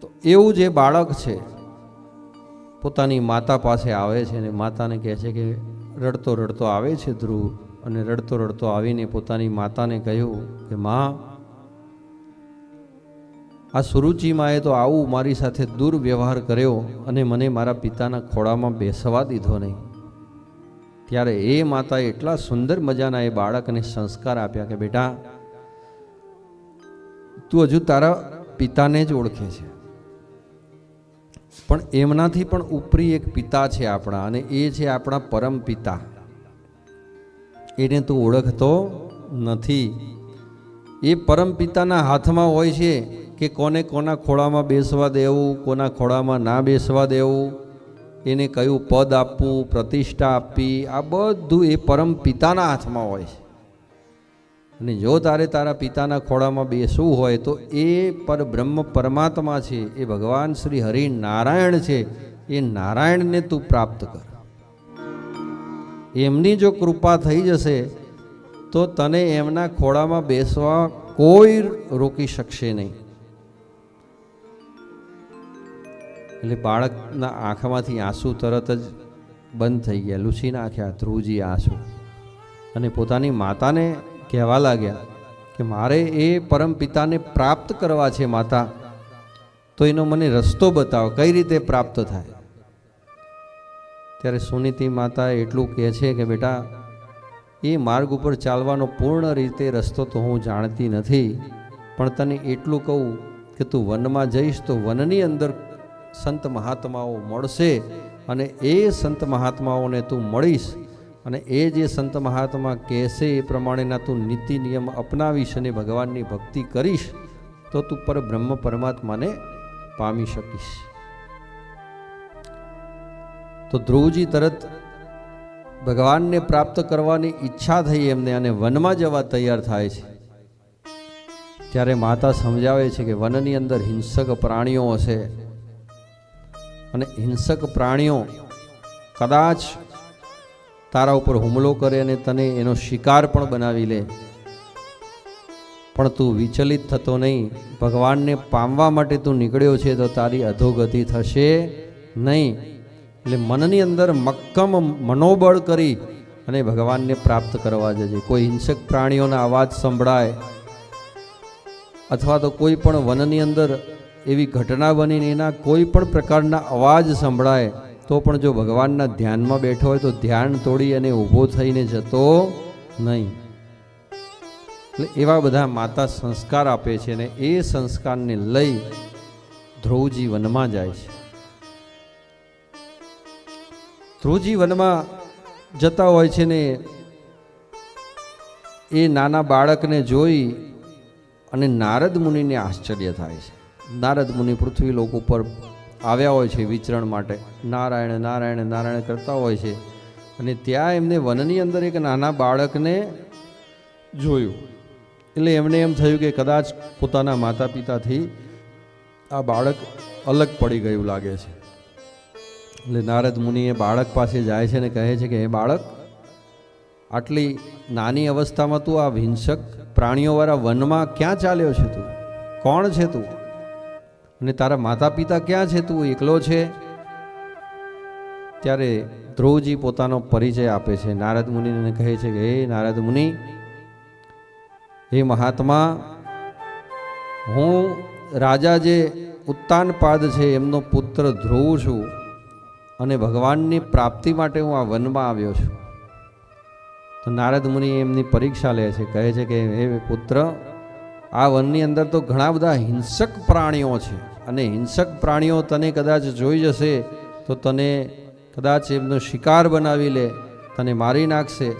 તો એવું જે બાળક છે, પોતાની માતા પાસે આવે છે અને માતાને કહે છે કે, રડતો રડતો આવે છે ધ્રુવ. અને રડતો રડતો આવીને પોતાની માતાને કહ્યું કે, માં, આ સુરુચિમાએ તો આવું મારી સાથે દુર્વ્યવહાર કર્યો અને મને મારા પિતાના ખોળામાં બેસવા દીધો નહીં. ત્યારે એ માતાએ એટલા સુંદર મજાના એ બાળકને સંસ્કાર આપ્યા કે, બેટા, તું હજુ તારા પિતાને જ ઓળખે છે. પણ એમનાથી પણ ઉપરી એક પિતા છે આપણા અને એ છે આપણા પરમ પિતા. એને તું ઓળખતો નથી. એ પરમ પિતાના હાથમાં હોય છે કે કોને કોના ખોળામાં બેસવા દેવું, કોના ખોળામાં ના બેસવા દેવું, એને કયું પદ આપવું, પ્રતિષ્ઠા આપવી, આ બધું એ પરમ પિતાના હાથમાં હોય છે. અને જો તારે તારા પિતાના ખોળામાં બેસવું હોય તો એ પર બ્રહ્મ પરમાત્મા છે, એ ભગવાન શ્રી હરિ નારાયણ છે, એ નારાયણને તું પ્રાપ્ત કર. એમની જો કૃપા થઈ જશે, તો તને એમના ખોળામાં બેસવા કોઈ રોકી શકશે નહીં. એટલે બાળકના આંખમાંથી આંસુ તરત જ બંધ થઈ ગયા. લૂછી નાખ્યા ધ્રુવજી આંસુ. અને પોતાની માતાને કહેવા લાગ્યા કે મારે એ પરમ પિતાને પ્રાપ્ત કરવા છે માતા, તો એનો મને રસ્તો બતાવો, કઈ રીતે પ્રાપ્ત થાય? ત્યારે સુનીતિ માતા એટલું કહે છે કે, બેટા, એ માર્ગ ઉપર ચાલવાનો પૂર્ણ રીતે રસ્તો તો હું જાણતી નથી, પણ તને એટલું કહું કે તું વનમાં જઈશ તો વનની અંદર સંત મહાત્માઓ મળશે અને એ સંત મહાત્માઓને તું મળીશ અને એ જે સંત મહાત્મા કહેશે એ પ્રમાણેના તું નીતિ નિયમ અપનાવીશ અને ભગવાનની ભક્તિ કરીશ, તો તું પર બ્રહ્મ પરમાત્માને પામી શકીશ. તો ધ્રુવજી તરત ભગવાનને પ્રાપ્ત કરવાની ઈચ્છા થઈ એમને અને વનમાં જવા તૈયાર થાય છે. ત્યારે માતા સમજાવે છે કે વનની અંદર હિંસક પ્રાણીઓ હશે. અને હિંસક પ્રાણીઓ કદાચ તારા ઉપર હુમલો કરે અને તને એનો શિકાર પણ બનાવી લે. પણ તું વિચલિત થતો નહીં. ભગવાનને પામવા માટે તું નીકળ્યો છે તો તારી અધોગતિ થશે નહીં. એટલે મનની અંદર મક્કમ મનોબળ કરી અને ભગવાનને પ્રાપ્ત કરવા જજે. કોઈ હિંસક પ્રાણીઓના અવાજ સંભળાય અથવા તો કોઈ પણ વનની અંદર એવી ઘટના બનીને એના કોઈ પણ પ્રકારના અવાજ સંભળાય. તો પણ જો ભગવાનના ધ્યાનમાં બેઠો હોય તો ધ્યાન તોડી અને ઊભો થઈને જતો નહીં. એટલે એવા બધા માતા સંસ્કાર આપે છે અને એ સંસ્કારને લઈ ધ્રુવજી વનમાં જાય છે. ધ્રુવજી વનમાં જતા હોય છે ને એ નાના બાળકને જોઈ અને નારદ મુનિને આશ્ચર્ય થાય છે. નારદ મુનિ પૃથ્વી લોક ઉપર આવ્યા હોય છે વિચરણ માટે. નારાયણ નારાયણ નારાયણ કરતા હોય છે. અને ત્યાં એમને વનની અંદર એક નાના બાળકને જોયું. એટલે એમને એમ થયું કે કદાચ પોતાના માતા પિતાથી આ બાળક અલગ પડી ગયું લાગે છે. એટલે નારદ મુનિ એ બાળક પાસે જાય છે ને કહે છે કે, હે બાળક, આટલી નાની અવસ્થામાં તું આ હિંસક પ્રાણીઓવાળા વનમાં ક્યાં ચાલ્યો છે તું? કોણ છે તું? અને તારા માતા પિતા ક્યાં છે? તું એકલો છે? ત્યારે ધ્રુવજી પોતાનો પરિચય આપે છે. નારદ મુનિને કહે છે કે, હે નારદ મુનિ, હે મહાત્મા, હું રાજા જે ઉત્તાનપાદ છે, એમનો પુત્ર ધ્રુવ છું અને ભગવાનની પ્રાપ્તિ માટે હું આ વનમાં આવ્યો છું. તો નારદ મુનિ એમની પરીક્ષા લે છે. કહે છે કે, હે પુત્ર આ વનની અંદર તો ઘણા બધા હિંસક પ્રાણીઓ છે. અને હિંસક પ્રાણીઓ તને કદાચ જોઈ જશે, તો તને કદાચ એમનો શિકાર બનાવી લે, તને મારી નાખશે.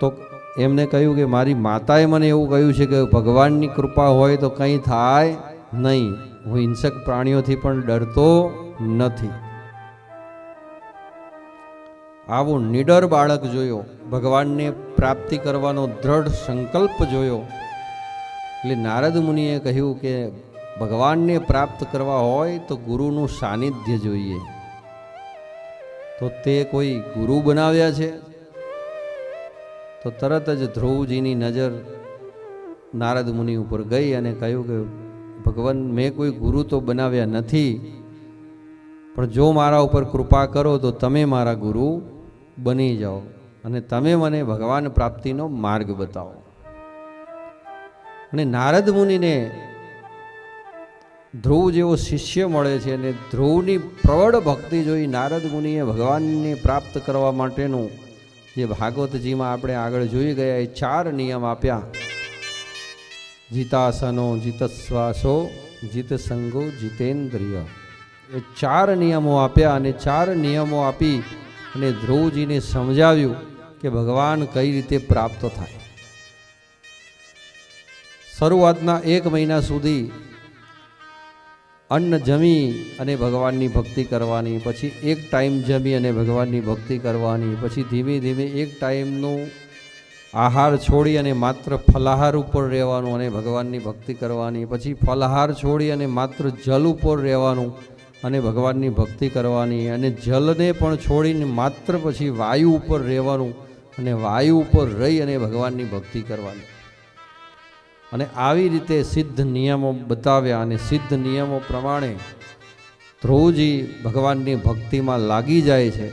તો એમને કહ્યું કે, મારી માતાએ મને એવું કહ્યું છે કે, ભગવાનની કૃપા હોય તો કંઈ થાય નહીં. હું હિંસક પ્રાણીઓથી પણ ડરતો નથી. આવો નિડર બાળક જોયો, ભગવાનને પ્રાપ્તિ કરવાનો દ્રઢ સંકલ્પ જોયો. એટલે નારદ મુનિએ કહ્યું કે ભગવાનને પ્રાપ્ત કરવા હોય તો ગુરુનું સાનિધ્ય જોઈએ. તો તે કોઈ ગુરુ બનાવ્યા છે? તો તરત જ ધ્રુવજીની નજર નારદ મુનિ ઉપર ગઈ અને કહ્યું કે ભગવાન, મેં કોઈ ગુરુ તો બનાવ્યા નથી, પણ જો મારા ઉપર કૃપા કરો તો તમે મારા ગુરુ બની જાઓ અને તમે મને ભગવાન પ્રાપ્તિનો માર્ગ બતાવો. અને નારદ મુનિને ધ્રુવ જેવો શિષ્ય મળે છે અને ધ્રુવની પ્રબળ ભક્તિ જોઈ નારદ મુનિએ ભગવાનને પ્રાપ્ત કરવા માટેનું જે ભાગવતજીમાં આપણે આગળ જોઈ ગયા એ ચાર નિયમ આપ્યા. જીતાસનો જીતશ્વાસો જીતસંગો, જીતેન્દ્રિય. એ ચાર નિયમો આપ્યા અને ચાર નિયમો આપી અને ધ્રુવજીને સમજાવ્યું કે ભગવાન કઈ રીતે પ્રાપ્ત થાય. શરૂઆતના એક મહિના સુધી અન્ન જમી અને ભગવાનની ભક્તિ કરવાની, પછી એક ટાઈમ જમી અને ભગવાનની ભક્તિ કરવાની, પછી ધીમે ધીમે એક ટાઈમનું આહાર છોડી અને માત્ર ફલાહાર ઉપર રહેવાનું અને ભગવાનની ભક્તિ કરવાની, પછી ફલાહાર છોડી અને માત્ર જલ ઉપર રહેવાનું અને ભગવાનની ભક્તિ કરવાની અને જલને પણ છોડીને માત્ર પછી વાયુ ઉપર રહેવાનું અને વાયુ ઉપર રહી અને ભગવાનની ભક્તિ કરવાની. અને આવી રીતે સિદ્ધ નિયમો બતાવ્યા અને સિદ્ધ નિયમો પ્રમાણે ધ્રુવજી ભગવાનની ભક્તિમાં લાગી જાય છે.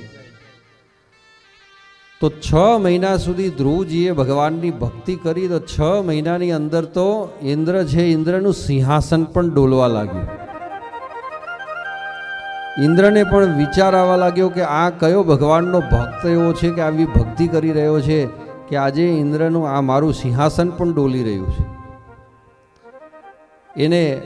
તો છ મહિના સુધી ધ્રુવજીએ ભગવાનની ભક્તિ કરી તો છ મહિનાની અંદર તો ઇન્દ્ર છે, ઇન્દ્રનું સિંહાસન પણ ડોલવા લાગ્યું. ઇન્દ્રને પણ વિચાર આવવા લાગ્યો કે આ કયો ભગવાનનો ભક્ત એવો છે કે આવી ભક્તિ કરી રહ્યો છે કે આજે ઇન્દ્રનું આ મારું સિંહાસન પણ ડોલી રહ્યું છે. એને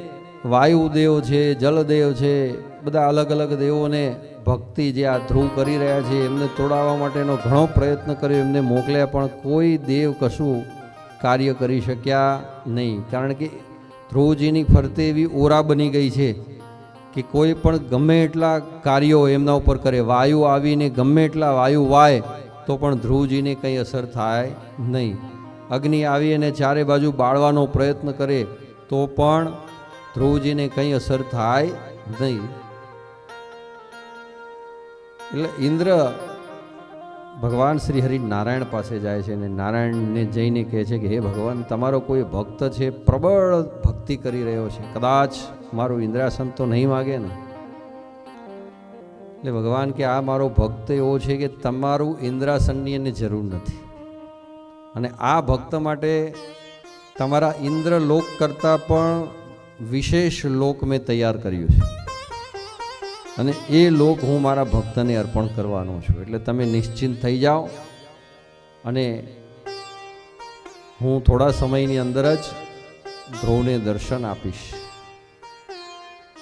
વાયુદેવ છે, જલદેવ છે, બધા અલગ અલગ દેવોને ભક્તિ જે આ ધ્રુવ કરી રહ્યા છે, એમને તોડાવવા માટેનો ઘણો પ્રયત્ન કર્યો, એમને મોકલ્યા, પણ કોઈ દેવ કશું કાર્ય કરી શક્યા નહીં. કારણ કે ધ્રુવજીની ફરતે એવી ઓરા બની ગઈ છે કે કોઈ પણ ગમે એટલા કાર્યો એમના ઉપર કરે, વાયુ આવીને ગમે એટલા વાયુ વાય, તો પણ ધ્રુવજીને કંઈ અસર થાય નહીં. અગ્નિ આવી અને ચારે બાજુ બાળવાનો પ્રયત્ન કરે, તો પણ ધ્રુવજીને કંઈ અસર થાય નહીં. એટલે ઇન્દ્ર ભગવાન શ્રી હરિ નારાયણ પાસે જાય છે અને નારાયણને જઈને કહે છે કે, હે ભગવાન, તમારો કોઈ ભક્ત છે, પ્રબળ ભક્તિ કરી રહ્યો છે. કદાચ મારું ઇન્દ્રાસન તો નહીં માગે ને. એટલે ભગવાન કે આ મારો ભક્ત એવો છે કે તમારું ઇન્દ્રાસનની એને જરૂર નથી. અને આ ભક્ત માટે તમારા ઇન્દ્રલોક કરતાં પણ વિશેષ લોક મેં તૈયાર કર્યું છે. અને એ લોક હું મારા ભક્તને અર્પણ કરવાનો છું. એટલે તમે નિશ્ચિંત થઈ જાઓ. અને હું થોડા સમયની અંદર જ ધ્રુવને દર્શન આપીશ.